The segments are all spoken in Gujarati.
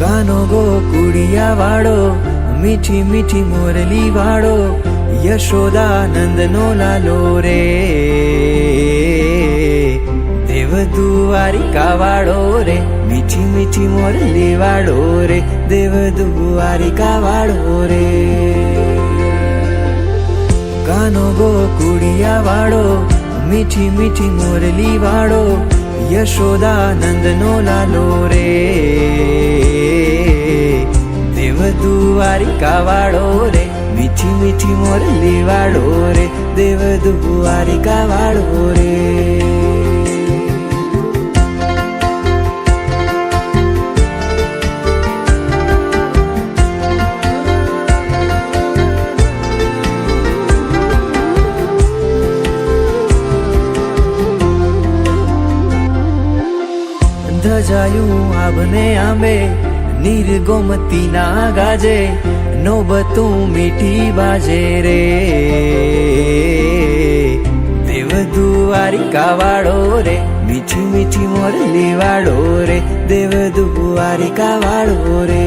કાનો ગો કુડિયા વાળો મીઠી મીઠી મોરલી વાળો યશોદાનંદ નો લાલો રે. દેવ દ્વારિકા વાળો રે, મીઠી મીઠી મોરલી વાળો રે દેવ દ્વારિકા વાળો રે. કાનો ગો કુડિયા વાળો મીઠી મીઠી મોરલી વાળો યશોદાનંદ નો લાલો રે. દેવ વારિકા વાળો રે, મીઠી મીઠી મોરલી વાળો રે દેવ વારિકા વાળો રે ધજાયું આભને આંબે નીર ગોમતી ના ગાજે નોબતું મીઠી બાજે રે દેવ દ્વારિકા વાળો રે મીઠી મીઠી મોરલી વાળો રે દેવ દ્વારિકા વાળો રે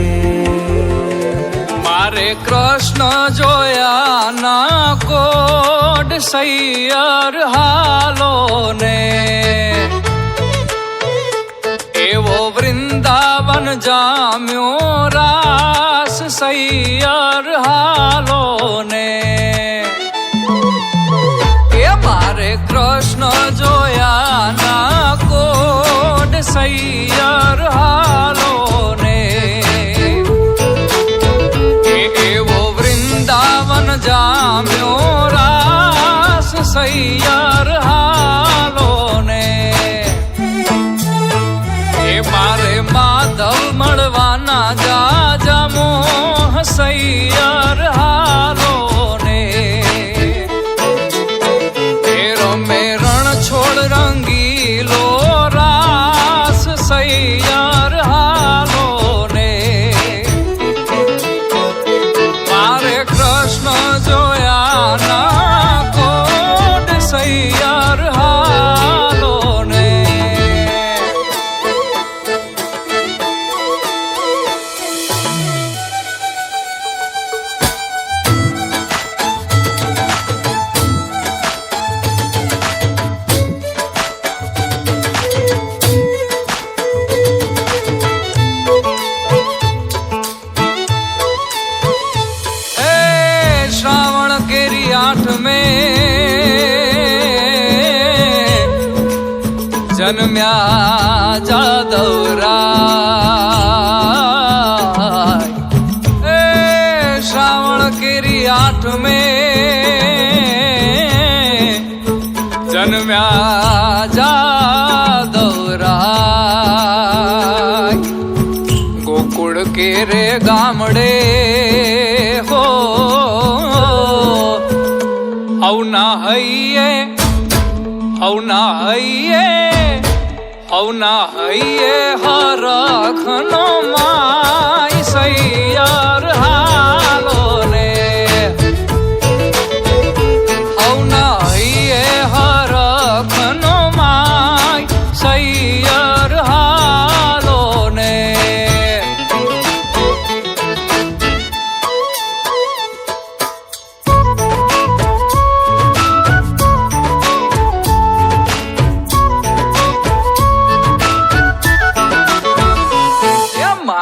મારે કૃષ્ણ જોયા ના કોડ સૈયર હાલો ને જામ્યો રાસ સૈયર હાલો ને એ મારે કૃષ્ણ જોયા ના કોડ સૈયર હાલો ને એવો વૃંદાવન જામ્યો રાસ સૈયર મળવાના જમો મોહ म्याजा दौरा ए, श्रावण केरी आठ में जन्म्याजा दौरा गोकुळ के रे गामडे हो। औना हइये औना हइये હવના હૈયે હરખનો માય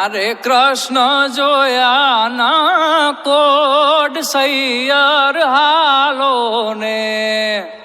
મારે કૃષ્ણ જોયા ના કોડ સૈયર હાલો ને